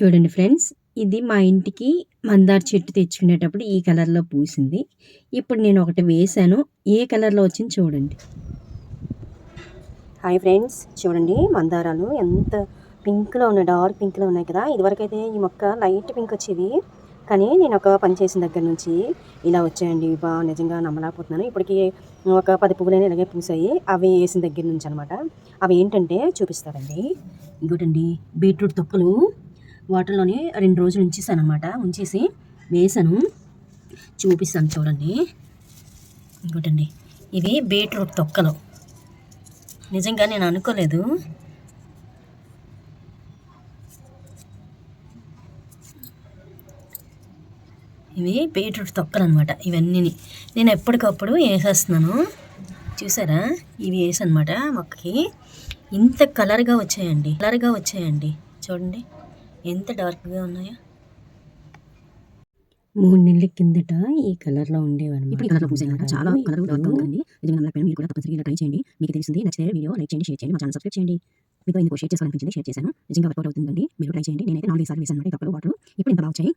చూడండి ఫ్రెండ్స్ ఇది మా ఇంటికి మందార చెట్టు తెచ్చుకునేటప్పుడు ఈ కలర్లో పూసింది. ఇప్పుడు నేను ఒకటి వేశాను ఏ కలర్లో వచ్చింది చూడండి. హాయ్ ఫ్రెండ్స్ చూడండి మందారాలు ఎంత పింక్లో ఉన్నాయి డార్క్ పింక్లో ఉన్నాయి కదా. ఇదివరకైతే ఈ మొక్క లైట్ పింక్ వచ్చేది. కానీ నేను ఒక పని చేసిన దగ్గర నుంచి ఇలా వచ్చాయండి. బా నిజంగా నమ్మలేకపోతున్నాను. ఇప్పటికి ఒక పది పువ్వులైనా ఇలాగే పూసాయి. అవి వేసిన దగ్గర నుంచి అనమాట అవి ఏంటంటే చూపిస్తారండి. ఇంకోటండి బీట్రూట్ తొక్కలు. వాటర్లోని రెండు రోజులు ఉంచేసాను అనమాట ఉంచేసి వేసాను. చూపిస్తాను చూడండి. ఇంకోటండి. ఇవి బీట్రూట్ తొక్కలు. నిజంగా నేను అనుకోలేదు. ఇవి బీట్రూట్ తొక్కలు అనమాట ఇవన్నీ నేను ఎప్పటికప్పుడు వేసేస్తున్నాను. చూసారా? ఇవి వేసనమాట మొక్కకి. ఇంత కలర్గా వచ్చాయండి. కలర్గా వచ్చాయండి. చూడండి. ఎంత డార్క్గా ఉన్నాయో. మూడు నెలల కిందట ఈ కలర్లో ఉండేవారు ఇప్పుడు కలర్లో చాలా కలర్ నిజంగా మీరు కూడా తప్పనిసరిగా ఇలా ట్రై చేయండి. మీకు తెలిసింది నచ్చితే వీడియో లైక్ చేయండి షేర్ చేయండి మా ఛానల్ సబ్స్క్రైబ్ చేయండి. మీతో ఇందుకు షేర్ చేసుకోవాలనిపించింది షేర్ చేశాను. నిజంగా వర్కౌట్ అవుతుందండి. మీరు ట్రై చేయండి. నేనైతే నాలుగు సార్లు వేసాను అనమాట కప్పులు వాటర్. ఇప్పుడు ఇంత బాగా వచ్చాయి.